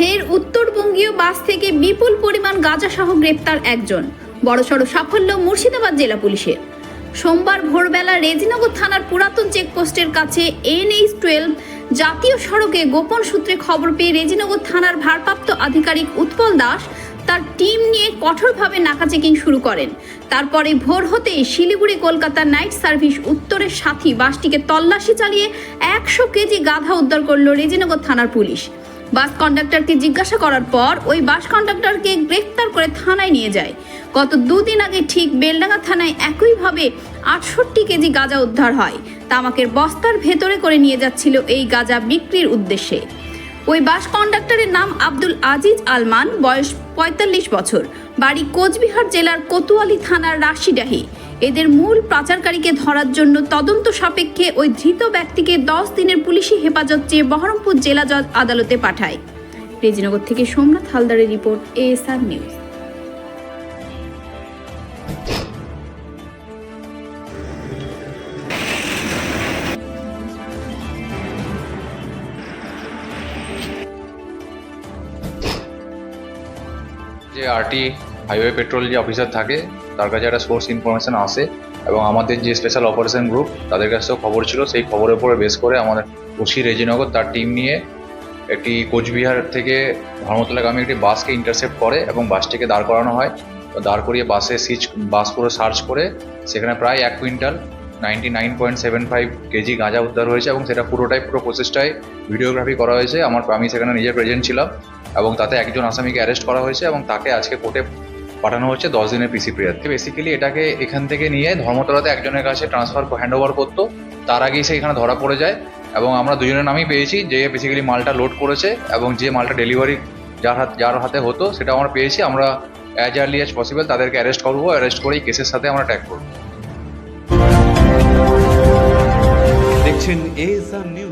ফের উত্তরবঙ্গীয় বাস থেকে বিপুল পরিমাণ গাঁজাসহ গ্রেপ্তার একজন। বড়সড় সাফল্য মুর্শিদাবাদ জেলা পুলিশের। সোমবার ভোরবেলা রেজিনগর থানার পুরাতন চেকপোস্টের কাছে এনএইচ টুয়েলভ জাতীয় সড়কে গোপন সূত্রে খবর পেয়ে রেজিনগর থানার ভারপ্রাপ্ত আধিকারিক উৎপল দাস তার টিম নিয়ে কঠোরভাবে নাকা চেকিং শুরু করেন। তারপরে ভোর হতেই শিলিগুড়ি কলকাতা নাইট সার্ভিস উত্তরের সাথী বাসটিকে তল্লাশি চালিয়ে একশো কেজি গাধা উদ্ধার করল রেজিনগর থানার পুলিশ। বাস কন্ডাক্টরকে জিজ্ঞাসা করার পর ওই বাস কন্ডাক্টরকে গ্রেফতার করে থানায় নিয়ে যায়। গত দুদিন আগে ঠিক বেলডাঙ্গা থানায় একইভাবে আটষট্টি কেজি গাঁজা উদ্ধার হয়। তামাকের বস্তার ভেতরে করে নিয়ে যাচ্ছিল এই গাঁজা বিক্রির উদ্দেশ্যে। ওই বাস কন্ডাক্টরের নাম আব্দুল আজিজ আলমান, বয়স পঁয়তাল্লিশ বছর। বাড়ি কোচবিহার জেলার কোতোয়ালি থানার রাশিডাহি। এদের মূল পাচারকারীকে ধরার জন্য তদন্ত সাপেক্ষে ওই ধৃত ব্যক্তিকে দশ দিনের পুলিশি হেফাজত চেয়ে বহরমপুর জেলা জজ আদালতে পাঠায়। রেজিনগর থেকে সোমনাথ হালদারের রিপোর্ট, এএসআর নিউজ। যে আরটি হাইওয়ে পেট্রোল যে অফিসার থাকে, তার কাছে একটা সোর্স ইনফরমেশন আসে এবং আমাদের যে স্পেশাল অপারেশন গ্রুপ তাদের কাছেও খবর ছিল। সেই খবরের উপরে বেস করে আমাদের ওসি রেজিনগর তার টিম নিয়ে একটি কোচবিহার থেকে ধর্মতলাগামী একটি বাসকে ইন্টারসেপ্ট করে এবং বাসটিকে দাঁড় করানো হয়। দাঁড় করিয়ে বাসে সিচ বাস পুরো সার্চ করে। সেখানে প্রায় এক quintal ninety nine point seven five KG গাঁজা উদ্ধার হয়েছে এবং সেটা পুরোটাই পুরো প্রসেসটাই ভিডিওগ্রাফি করা হয়েছে। আমার আমি সেখানে নিজে প্রেজেন্ট ছিলাম এবং তাতে একজন আসামিকে অ্যারেস্ট করা হয়েছে এবং তাকে আজকে কোর্টে পাঠানো হচ্ছে দশ দিনের পিসি পিরিয়ড বেসিক্যালি এটাকে এখান থেকে নিয়ে ধর্মতলাতে একজনের কাছে ট্রান্সফার হ্যান্ড ওভার করতো। তার আগেই সে এখানে ধরা পড়ে যায় এবং আমরা দুজনের নামই পেয়েছি যে বেসিক্যালি মালটা লোড করেছে এবং যে মালটা ডেলিভারি যার হাত যার হাতে হতো সেটা আমরা পেয়েছি। আমরা অ্যাজ আর্লি অ্যাজ পসিবল তাদেরকে অ্যারেস্ট করব। অ্যারেস্ট করেই কেসের সাথে আমরা ট্যাগ করব। দেখছেন এএসআর নিউজ